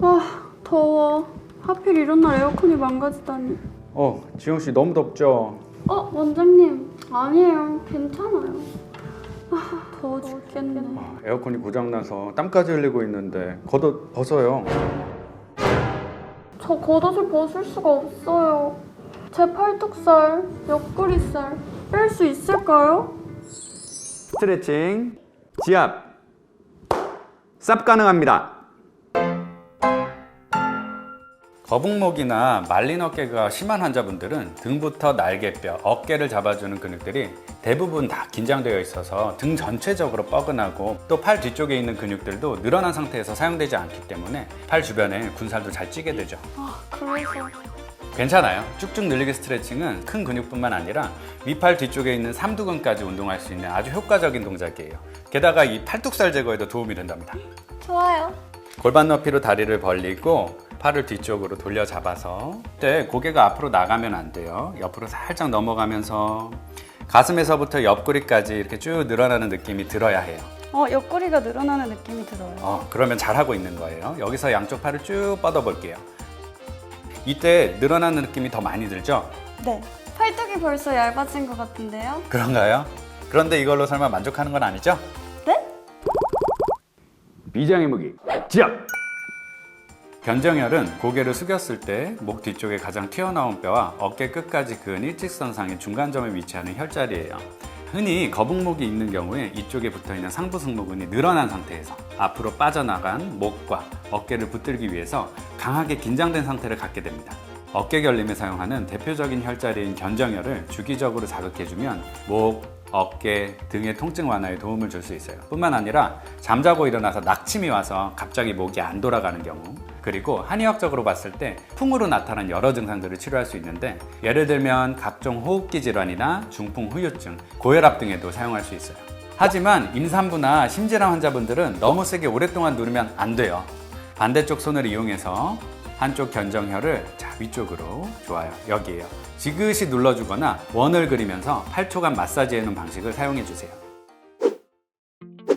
아 더워 하필 이런 날 에어컨이 망가지다니 어, 지영 씨 너무 덥죠? 어 원장님 아니에요 괜찮아요 아 더워 죽겠네 아, 에어컨이 고장나서 땀까지 흘리고 있는데 겉옷 벗어요. 저 겉옷을 벗을 수가 없어요 제 팔뚝살 옆구리살 뺄 수 있을까요? 스트레칭, 지압, 쌉 가능합니다. 거북목이나 말린 어깨가 심한 환자분들은 등부터 날개뼈, 어깨를 잡아주는 근육들이 대부분 다 긴장되어 있어서 등 전체적으로 뻐근하고 또 팔 뒤쪽에 있는 근육들도 늘어난 상태에서 사용되지 않기 때문에 팔 주변에 군살도 잘 찌게 되죠. 아 그래서 괜찮아요. 쭉쭉 늘리기 스트레칭은 큰 근육뿐만 아니라 위팔 뒤쪽에 있는 삼두근까지 운동할 수 있는 아주 효과적인 동작이에요. 게다가 이 팔뚝살 제거에도 도움이 된답니다. 좋아요 골반 높이로 다리를 벌리고 팔을 뒤쪽으로 돌려 잡아서 그때 고개가 앞으로 나가면 안 돼요. 옆으로 살짝 넘어가면서 가슴에서부터 옆구리까지 이렇게 쭉 늘어나는 느낌이 들어야 해요. 어 옆구리가 늘어나는 느낌이 들어요 어, 그러면 잘하고 있는 거예요. 여기서 양쪽 팔을 쭉 뻗어 볼게요. 이때 늘어나는 느낌이 더 많이 들죠? 네 팔뚝이 벌써 얇아진 것 같은데요? 그런가요? 그런데 이걸로 설마 만족하는 건 아니죠? 네? 비장의 무기 지압! 견정혈은 고개를 숙였을 때 목 뒤쪽에 가장 튀어나온 뼈와 어깨 끝까지 그은 일직선상의 중간점에 위치하는 혈자리예요. 흔히 거북목이 있는 경우에 이쪽에 붙어있는 상부 승모근이 늘어난 상태에서 앞으로 빠져나간 목과 어깨를 붙들기 위해서 강하게 긴장된 상태를 갖게 됩니다. 어깨 결림에 사용하는 대표적인 혈자리인 견정혈을 주기적으로 자극해주면 목, 어깨 등의 통증 완화에 도움을 줄 수 있어요. 뿐만 아니라 잠자고 일어나서 낙침이 와서 갑자기 목이 안 돌아가는 경우 그리고 한의학적으로 봤을 때 풍으로 나타난 여러 증상들을 치료할 수 있는데 예를 들면 각종 호흡기 질환이나 중풍 후유증, 고혈압 등에도 사용할 수 있어요. 하지만 임산부나 심질환 환자분들은 너무 세게 오랫동안 누르면 안 돼요. 반대쪽 손을 이용해서 한쪽 견정혈을 자 위쪽으로 좋아요 여기에요 지그시 눌러주거나 원을 그리면서 8초간 마사지해 놓은 방식을 사용해 주세요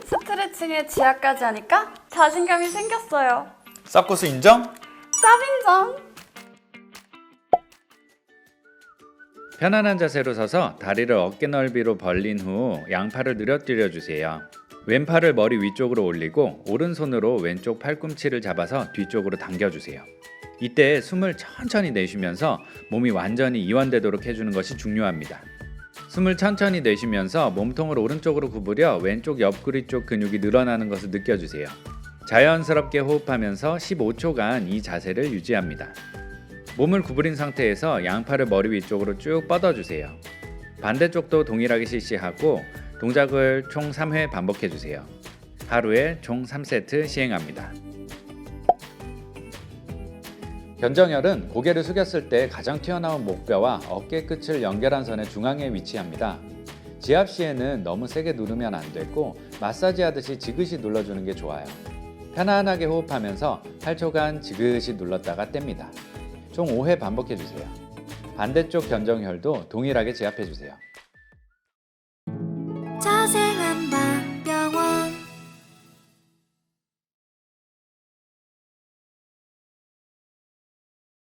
스트레칭에 지압까지 하니까 자신감이 생겼어요 쌉고수 인정? 쌉인정 편안한 자세로 서서 다리를 어깨 넓이로 벌린 후 양팔을 늘어뜨려 주세요. 왼팔을 머리 위쪽으로 올리고 오른손으로 왼쪽 팔꿈치를 잡아서 뒤쪽으로 당겨 주세요. 이때 숨을 천천히 내쉬면서 몸이 완전히 이완되도록 해주는 것이 중요합니다. 숨을 천천히 내쉬면서 몸통을 오른쪽으로 구부려 왼쪽 옆구리 쪽 근육이 늘어나는 것을 느껴주세요. 자연스럽게 호흡하면서 15초간 이 자세를 유지합니다. 몸을 구부린 상태에서 양팔을 머리 위쪽으로 쭉 뻗어주세요. 반대쪽도 동일하게 실시하고 동작을 총 3회 반복해 주세요. 하루에 총 3세트 시행합니다. 견정혈은 고개를 숙였을 때 가장 튀어나온 목뼈와 어깨 끝을 연결한 선의 중앙에 위치합니다. 지압 시에는 너무 세게 누르면 안 되고 마사지 하듯이 지그시 눌러주는 게 좋아요. 편안하게 호흡하면서 8초간 지그시 눌렀다가 뗍니다. 총 5회 반복해 주세요. 반대쪽 견정혈도 동일하게 지압해 주세요.